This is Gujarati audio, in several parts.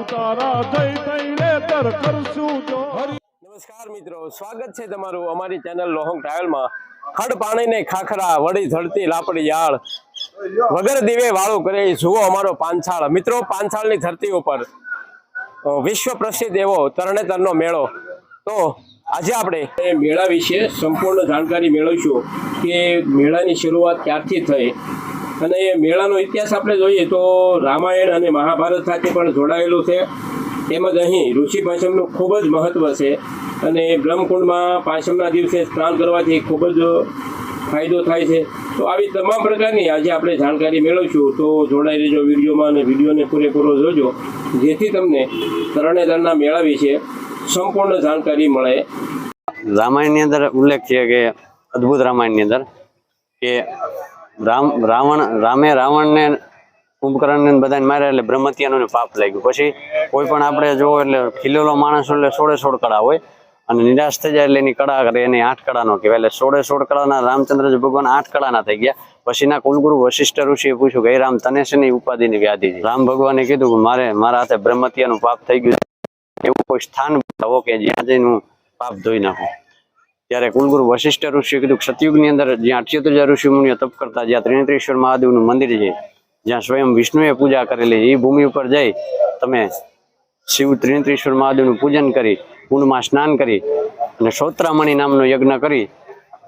ઉતારા જઈ તઈને તર કરશું જો નમસ્કાર મિત્રો, સ્વાગત છે તમારું અમારી ચેનલ લોહંગ ટ્રાવેલમાં. ખડ પાણીને ખાખરા વળી ધરતી લાપડી યાળ. વગર દીવે વાળું કરે, જુઓ અમારો પાનછાળ મિત્રો પાનછાળની ધરતી ઉપર વિશ્વ પ્રસિદ્ધ એવો તરણેતરનો મેળો. તો, આજે આપણે મેળા વિશે સંપૂર્ણ જાણકારી મેળવીશું કે મેળાની શરૂઆત ક્યારથી થઈ? અને એ મેળાનો ઇતિહાસ આપણે જોઈએ તો રામાયણ અને મહાભારત સાથે પણ જોડાયેલું છે. તેમજ અહીં ઋષિ પાંચમનું ખૂબ જ મહત્ત્વ છે અને બ્રહ્મકુંડમાં પાંચમના દિવસે સ્નાન કરવાથી ખૂબ જ ફાયદો થાય છે. તો આવી તમામ પ્રકારની આજે આપણે જાણકારી મેળવશું. તો જોડાઈ રહેજો વિડીયોમાં અને વિડીયોને પૂરેપૂરો જોજો. જેથી તમને તરણેતરના મેળા વિશે સંપૂર્ણ જાણકારી મળે. રામાયણની અંદર ઉલ્લેખ છે કે અદ્ભુત રામાયણની અંદર કે રામ, રાવણ, રામે રાવણને કુંભકર્ણને બધાને માર્યા એટલે બ્રહ્મત્યાનું પાપ લાગ્યું. પછી કોઈ પણ આપણે જોવો એટલે ખીલેલો માણસ એટલે સોળે સોળ કળા હોય અને નિરાશ થઈ જાય એટલે એની કળા કરે, એની આઠ કળાનો કહેવાય. એટલે સોળે સોળ કળાના રામચંદ્રજી ભગવાન આઠ કળાના થઈ ગયા. પછીના કુલગુરુ વશિષ્ઠ ઋષિએ પૂછ્યું કે રામ, તને શેની ઉપાધિની વ્યાધિ છે? રામ ભગવાને કીધું કે, મારે, મારા હાથે બ્રહ્મત્યાનું પાપ થઈ ગયું એવું કોઈ સ્થાન બતાવો કે જ્યાં જઈને હું પાપ ધોઈ નાખું. ત્યારે કુલગુરુ વશિષ્ઠ ઋષિએ કીધું સતયુગની અંદર જ્યાં અઠ્યોતર હજાર ઋષિ મુનિઓ તપ કરતા જ્યાં ત્રિનેત્રેશ્વર મહાદેવનું મંદિર છે જ્યાં સ્વયં વિષ્ણુએ પૂજા કરેલી એ ભૂમિ ઉપર જઈ તમે શિવ ત્રિનેત્રેશ્વર મહાદેવનું પૂજન કરી કુંડમાં સ્નાન કરી અને શ્રોત્રામણી નામનો યજ્ઞ કરી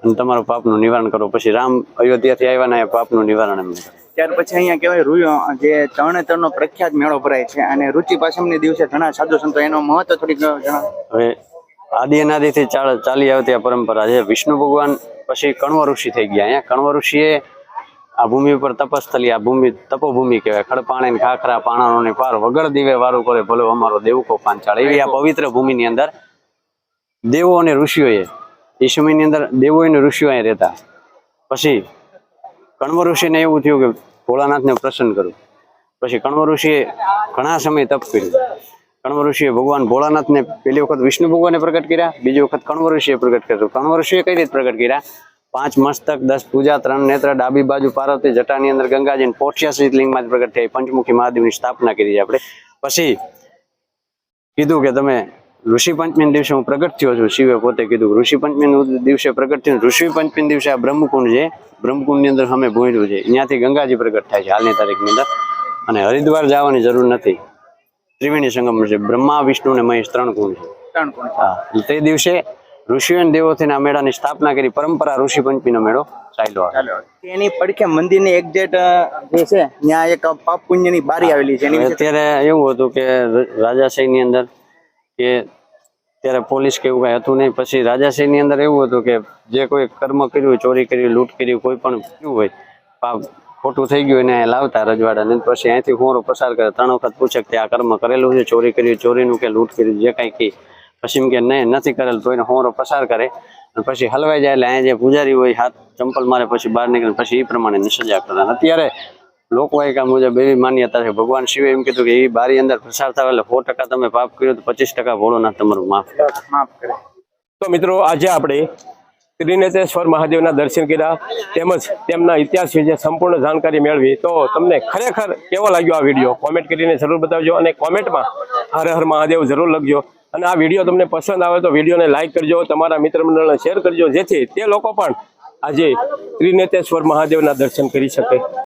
અને તમારું પાપનું નિવારણ કરો. પછી રામ અયોધ્યાથી આવ્યા ને પાપનું નિવારણ એમને ત્યાર પછી અહીંયા કહેવાય રૂયો જે તરણેતરનો પ્રખ્યાત મેળો ભરાય છે અને રુચિ પાસમની દિવસે ઘણા સાધુ સંતો એનો મહત્વ થોડીક જણાવો. હવે આદિ અનાદિથી ચાલ આવતી આ પરંપરા છે. વિષ્ણુ ભગવાન પછી કણવ ઋષિ થઈ ગયા. અહીંયા કણવ ઋષિએ આ ભૂમિ ઉપર તપસ્થલી, આ ભૂમિ, તપોભૂમિ કહેવાય. ખડપાણે ને ખાખરા પાણાનો પાર વગર દીવે વારું કરે, ભલે અમારો દેવકો પાંચાળ એવી આ પવિત્ર ભૂમિની અંદર દેવો અને ઋષિઓએ એ સમયની અંદર દેવો અને ઋષિઓ અહીં રહેતા. પછી કણવ ઋષિને એવું થયું કે ભોળાનાથને પ્રસન્ન કરું પછી કણવ ઋષિએ ઘણા સમય તપ કર્યું. કણવ ઋષિએ ભગવાન ભોળાનાથને પહેલી વખત વિષ્ણુ ભગવાને પ્રગટ કર્યા, બીજી વખત કણવ ઋષિએ પ્રગટ કર્યું. કણવ ઋષિએ કઈ રીતે પ્રગટ કર્યા? પાંચ મસ્તક, દસ પૂજા, ત્રણ નેત્ર, ડાબી બાજુ પાર્વતી જટાની અંદર ગંગાજી પોઠિયાસી લિંગમાં જ પ્રગટ થઈ, પંચમુખી મહાદેવની સ્થાપના કરી આપણે. પછી કીધું કે તમે ઋષિ પંચમી દિવસે હું પ્રગટ થયો છું, શિવે પોતે કીધું ઋષિ પંચમી દિવસે પ્રગટ થયું, ઋષિ પંચમી દિવસે આ બ્રહ્મકુંડ છે બ્રહ્મકુંડની અંદર અમે ભૂંડ્યું છે, ત્યાંથી ગંગાજી પ્રગટ થાય છે, હાલની તારીખની અંદર. અને હરિદ્વાર જવાની જરૂર નથી. ત્રિવેણી સંગમ છે. બ્રહ્મા વિષ્ણુ ને મહેશ ત્રણ કુંડ છે. ત્રણ કોણ હા તે દિવસે ઋષિઓ અને દેવોથી આ મેળાની સ્થાપના કરી પરંપરા ઋષિ પંચમીનો મેળો ચાલ્યો આવે. એની પડખે મંદિરની એક્ઝેક્ટ જે છે ત્યાં એક પાપ પુણ્યની બારી આવેલી છે. અત્યારે એવું હતું કે રાજાશાહીની અંદર કે ત્યારે પોલીસ કે એવું કઈ હતું નહીં. પછી રાજાશાહીની અંદર એવું હતું કે જે કોઈ કર્મ કર્યું ચોરી કરી લૂંટ કરી કોઈ પણ કર્યું હોય પાપ ખોટું થઈ ગયું એને અહીંયા લાવતા રજવાડાને. પછી અહીંથી હોરો પસાર કરે. ત્રણ વખત પૂછે કે તે આ કર્મ કરેલું છે, ચોરી કરી, ચોરીનું કે લૂંટ કરી, જે કાંઈ કી પછી એમ કે નહીં, નથી કરેલ, તો એને હોરો પસાર કરે. અને પછી હલવાઈ જાય એટલે અહીંયા જે પૂજારી હોય, હાથ ચંપલ મારે પછી બહાર નીકળે પછી એ પ્રમાણે સજા કરતા અત્યારે લોકવાયકા મુજબ એવી માન્યતા છે. ભગવાન શિવે એમ કીધું કે એ બારી અંદર પસાર થાય એટલે સો ટકા તમે પાપ કર્યું તો પચીસ ટકા ભોળોનાથ તમારું માફ કરે. માફ કરે. તો મિત્રો, આજે આપણે ત્રિનેત્રેશ્વર મહાદેવના દર્શન કર્યા, તેમજ તેમના ઇતિહાસ વિશે સંપૂર્ણ જાણકારી મેળવી. તો તમને ખરેખર કેવો લાગ્યો આ વીડિયો? કોમેન્ટ કરીને જરૂર બતાવજો અને કોમેન્ટમાં હર હર મહાદેવ જરૂર લખજો. અને આ વીડિયો તમને પસંદ આવે તો વિડીયોને લાઇક કરજો, તમારા મિત્ર મંડળને શેર કરજો, જેથી તે લોકો પણ આજે ત્રિનેતેશ્વર મહાદેવના દર્શન કરી શકે.